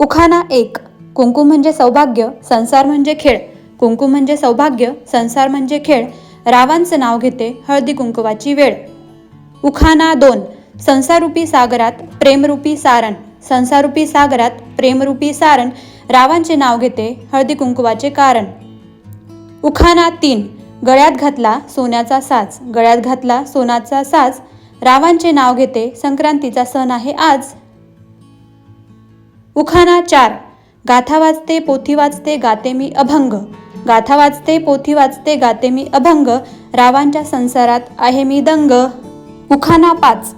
उखाना एक. कुंकू म्हणजे सौभाग्य संसार म्हणजे खेळ. कुंकू म्हणजे सौभाग्य संसार म्हणजे खेळ. रावांचं नाव घेते हळदी कुंकवाची वेळ. उखाना दोन. संसारूपी सागरात प्रेमरूपी सारण. संसारूपी सागरात प्रेमरूपी सारण. रावांचे नाव घेते हळदी कुंकवाचे कारण. उखाना तीन. गळ्यात घातला सोन्याचा साज. गळ्यात घातला सोनाचा साज. रावांचे नाव घेते संक्रांतीचा सण आहे आज. उखाणा चार. गाथा वाचते पोथी वाचते गाते मी अभंग. गाथा वाचते पोथी वाचते गाते मी अभंग. रावांच्या संसारात आहे मी दंग. उखाणा पाच.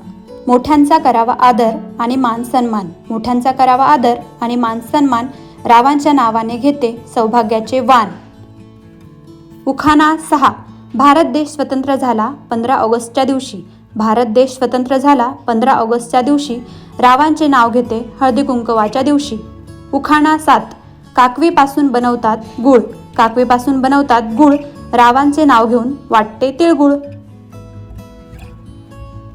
मोठ्यांचा करावा आदर आणि मान सन्मान. मोठ्यांचा करावा आदर आणि मान सन्मान रावांच्या नावाने घेते सौभाग्याचे वान. उखाणा सहा. भारत देश स्वतंत्र झाला पंधरा ऑगस्टच्या दिवशी. भारत देश स्वतंत्र झाला पंधरा ऑगस्टच्या दिवशी. रावांचे नाव घेते हळदी कुंकवाच्या दिवशी. उखाणा सात. काकवीपासून बनवतात गुळ. काकवीपासून बनवतात गुळ. रावांचे नाव घेऊन वाटते तिळगुळ.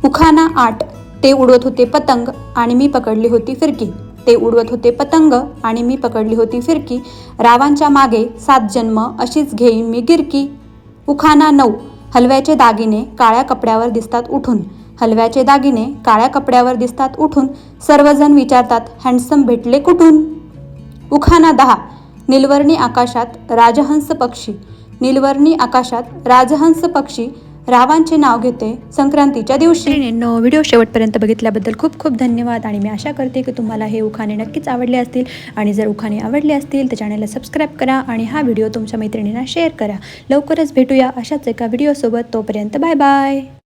उखाणा आठ. ते उडवत होते पतंग आणि मी पकडली होती फिरकी. ते उडवत होते पतंग आणि मी पकडली होती फिरकी. रावांच्या मागे सात जन्म अशीच घेईन मी गिरकी. उखाणा नऊ. हलव्याचे दागिने काळ्या कपड्यावर दिसतात उठून. हलव्याचे दागिने काळ्या कपड्यावर दिसतात उठून. सर्वजण विचारतात हँडसम भेटले कुठून? उखाना दहा. निलवर्णी आकाशात राजहंस पक्षी. निलवर्णी आकाशात राजहंस पक्षी. रावांचे नाव घेते संक्रांतीच्या दिवशी. नो व्हिडिओ शेवटपर्यंत बघितल्याबद्दल खूप खूप धन्यवाद आणि मी आशा करते की तुम्हाला हे उखाणे नक्कीच आवडले असतील. आणि जर उखाणे आवडले असतील तर चॅनलला सबस्क्राईब करा आणि हा व्हिडिओ तुमच्या मैत्रिणींना शेअर करा. लवकरच भेटूया अशाच एका व्हिडिओसोबत तोपर्यंत बाय बाय